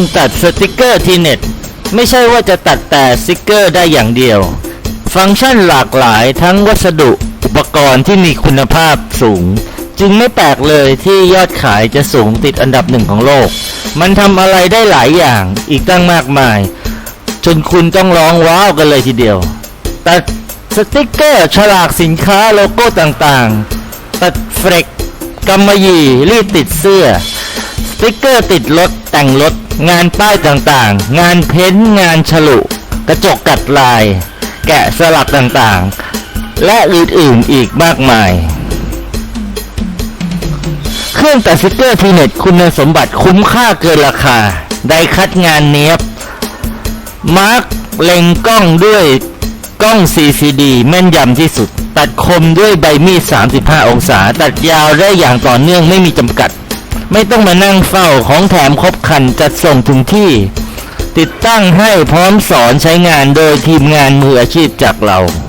่องตัดสติกเกอร์ทีเน็ตไม่ใช่ว่าจะตัดแต่สติกเกอร์ได้อย่างเดียว ฟังก์ชันหลากหลายทั้งวัสดุอุปกรณ์ที่มีคุณภาพสูง จึงไม่แปลกเลยที่ยอดขายจะสูงติดอันดับหนึ่งของโลก มันทำอะไรได้หลายอย่างอีกตั้งมากมาย จนคุณต้องร้องว้าวกันเลยทีเดียว ตัดสติกเกอร์ฉลากสินค้าโลโก้ต่างๆ ตัดเฟรกกำมะหยี่รีดติดเสื้อ ติกเกอร์ติดรถแต่งรถ งานป้ายต่างๆ งานเพ้นท์งานฉลุ กระจกกัดลาย แกะสลักต่างๆ และอื่นๆอีกมากมาย เครื่องตัดสติกเกอร์ทีเน็ตคุณสมบัติคุ้มค่าเกินราคา ได้คัดงานเนี้ยบ มาร์กเล็งกล้องด้วยกล้อง CCD แม่นยำที่สุด ตัดคมด้วยใบมีด 35 องศา ตัดยาวได้อย่างต่อเนื่องไม่มีจำกัด ไม่ต้องมานั่งเฝ้าของแถมครบคันจัดส่งถึงที่ ติดตั้งให้พร้อมสอนใช้งานโดยทีมงานมืออาชีพจากเรา